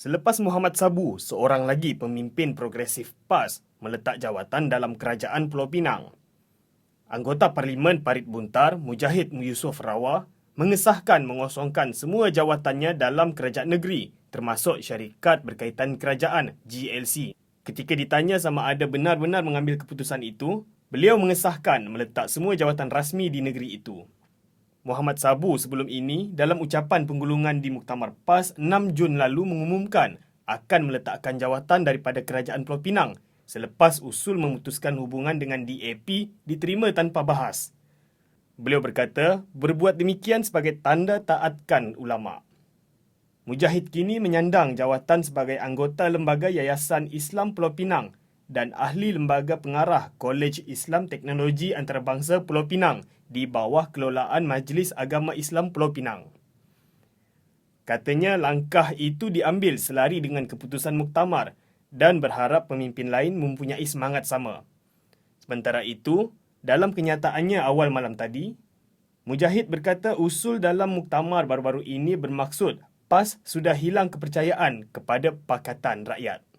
Selepas Muhammad Sabu, seorang lagi pemimpin progresif PAS meletak jawatan dalam kerajaan Pulau Pinang. Anggota Parlimen Parit Buntar, Mujahid Yusuf Rawa, mengesahkan mengosongkan semua jawatannya dalam kerajaan negeri termasuk syarikat berkaitan kerajaan GLC. Ketika ditanya sama ada benar-benar mengambil keputusan itu, beliau mengesahkan meletak semua jawatan rasmi di negeri itu. Muhammad Sabu sebelum ini dalam ucapan penggulungan di Muktamar PAS 6 Jun lalu mengumumkan akan meletakkan jawatan daripada Kerajaan Pulau Pinang selepas usul memutuskan hubungan dengan DAP diterima tanpa bahas. Beliau berkata, berbuat demikian sebagai tanda taatkan ulama. Mujahid kini menyandang jawatan sebagai anggota Lembaga Yayasan Islam Pulau Pinang dan ahli lembaga pengarah Kolej Islam Teknologi Antarabangsa Pulau Pinang di bawah kelolaan Majlis Agama Islam Pulau Pinang. Katanya langkah itu diambil selari dengan keputusan muktamar dan berharap pemimpin lain mempunyai semangat sama. Sementara itu, dalam kenyataannya awal malam tadi, Mujahid berkata usul dalam muktamar baru-baru ini bermaksud PAS sudah hilang kepercayaan kepada Pakatan Rakyat.